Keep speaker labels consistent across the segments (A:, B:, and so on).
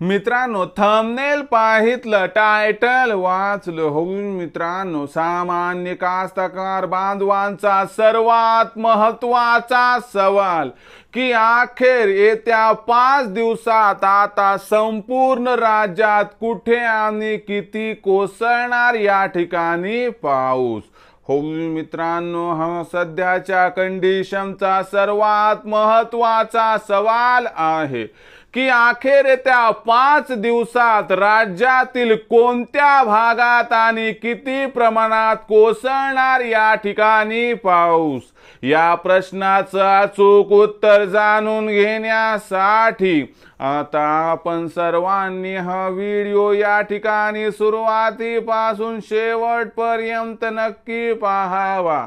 A: मित्रांनो thumbnail पाहितलं title वाचलं. होऊन मित्रांनो सामान्य कास्तकार बांधवांचा सर्वात महत्त्वाचा सवाल की अखेर येत्या पाच दिवसात आता संपूर्ण राज्यात कुठे आणि किती कोसळणार या ठिकाणी पाऊस? हो मित्रांनो हा सध्याच्या कंडिशनचा सर्वात महत्त्वाचा सवाल आहे. की अखेर येत्या पाच दिवसात राज्यातील कोणत्या भागात आणि किती प्रमाणात कोसळणार या ठिकाणी पाऊस? या प्रश्नाचं अचूक उत्तर जाणून घेण्यासाठी आता आपण सर्वांनी हा व्हिडिओ या ठिकाणी सुरुवातीपासून शेवटपर्यंत नक्की पाहावा.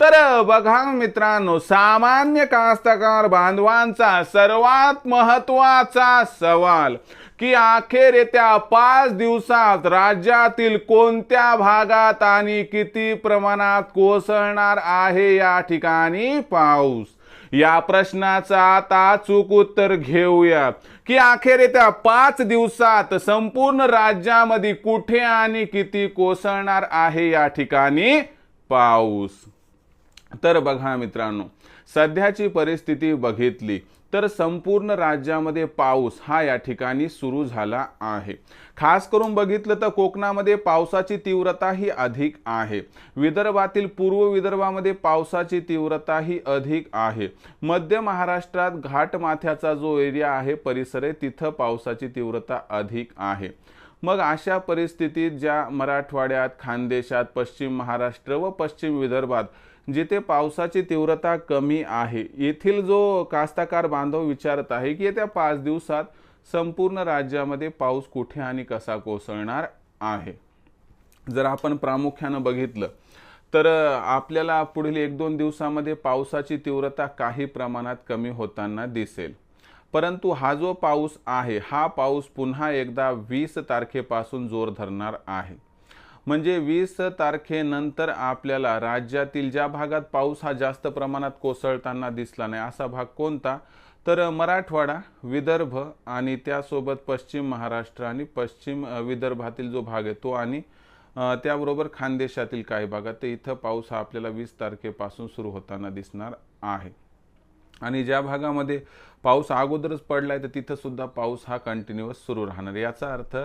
A: तर बघा मित्रांनो सामान्य कास्तकार बांधवांचा सर्वात महत्त्वाचा सवाल की अखेर येत्या पाच दिवसात राज्यातील कोणत्या भागात आणि किती प्रमाणात कोसळणार आहे या ठिकाणी पाऊस? या प्रश्नाचं आता चूक उत्तर घेऊया. की अखेर येत्या पाच दिवसात संपूर्ण राज्यामध्ये कुठे आणि किती कोसळणार आहे या ठिकाणी पाऊस? तर बघा मित्रांनो सध्याची परिस्थिती बघितली तर संपूर्ण राज्यामध्ये पाऊस हा या ठिकाणी सुरू झाला आहे. खास करून बघितलं तर कोकणामध्ये पावसाची तीव्रता ही अधिक आहे. विदर्भातील पूर्व विदर्भामध्ये पावसाची तीव्रता ही अधिक आहे. मध्य महाराष्ट्रात घाटमाथ्याचा जो एरिया आहे परिसर आहे तिथं पावसाची तीव्रता अधिक आहे. मग अशा परिस्थितीत ज्या मराठवाड्यात खानदेशात पश्चिम महाराष्ट्र व पश्चिम विदर्भात जिथे पावसाची तीव्रता कमी आहे. येथील जो कास्ताकार बांधव विचारत आहे की येत्या पाच दिवसात संपूर्ण राज्यामध्ये पाऊस कुठे आणि कसा कोसळणार आहे? जर आपण प्रामुख्यानं बघितलं तर आपल्याला पुढील एक दोन दिवसामध्ये पावसाची तीव्रता काही प्रमाणात कमी होताना दिसेल. परंतु हा जो पाऊस आहे हा पाऊस पुन्हा एकदा वीस तारखेपासून जोर धरणार आहे. म्हणजे वीस तारखेनंतर आपल्याला राज्यातील ज्या भागात पाऊस हा जास्त प्रमाणात कोसळताना दिसला नाही असा भाग कोणता? तर मराठवाडा विदर्भ आणि त्यासोबत पश्चिम महाराष्ट्र आणि पश्चिम विदर्भातील जो भाग आहे तो आणि त्याबरोबर खानदेशातील काही भागात तर इथं पाऊस हा आपल्याला वीस तारखेपासून सुरू होताना दिसणार आहे. आणि ज्या भागामध्ये पाऊस अगोदरच पडला आहे तर तिथंसुद्धा पाऊस हा कंटिन्युअस सुरू राहणार. याचा अर्थ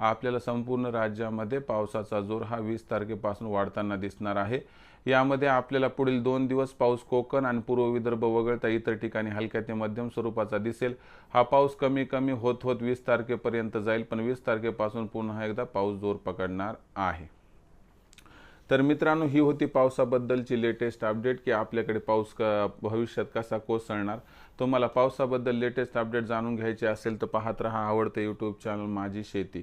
A: आपल्याला संपूर्ण राज्यामध्ये पावसाचा जोर हा वीस तारखेपासून वाढताना दिसणार आहे. यामध्ये आपल्याला पुढील दोन दिवस पाऊस कोकण आणि पूर्व विदर्भ वगळता इतर ठिकाणी हलक्या ते मध्यम स्वरूपाचा दिसेल. हा पाऊस कमी कमी होत होत वीस तारखेपर्यंत जाईल पण वीस तारखेपासून पुन्हा एकदा पाऊस जोर पकडणार आहे. तर मित्रांनो ही होती पावसाबद्दलची लेटेस्ट अपडेट की आपल्याकडे पाऊस क भविष्यात कसा कोसळणार. तुम्हाला पावसाबद्दल लेटेस्ट अपडेट जाणून घ्यायचे असेल तर पाहत राहा आवडते यूट्यूब चॅनल माझी शेती.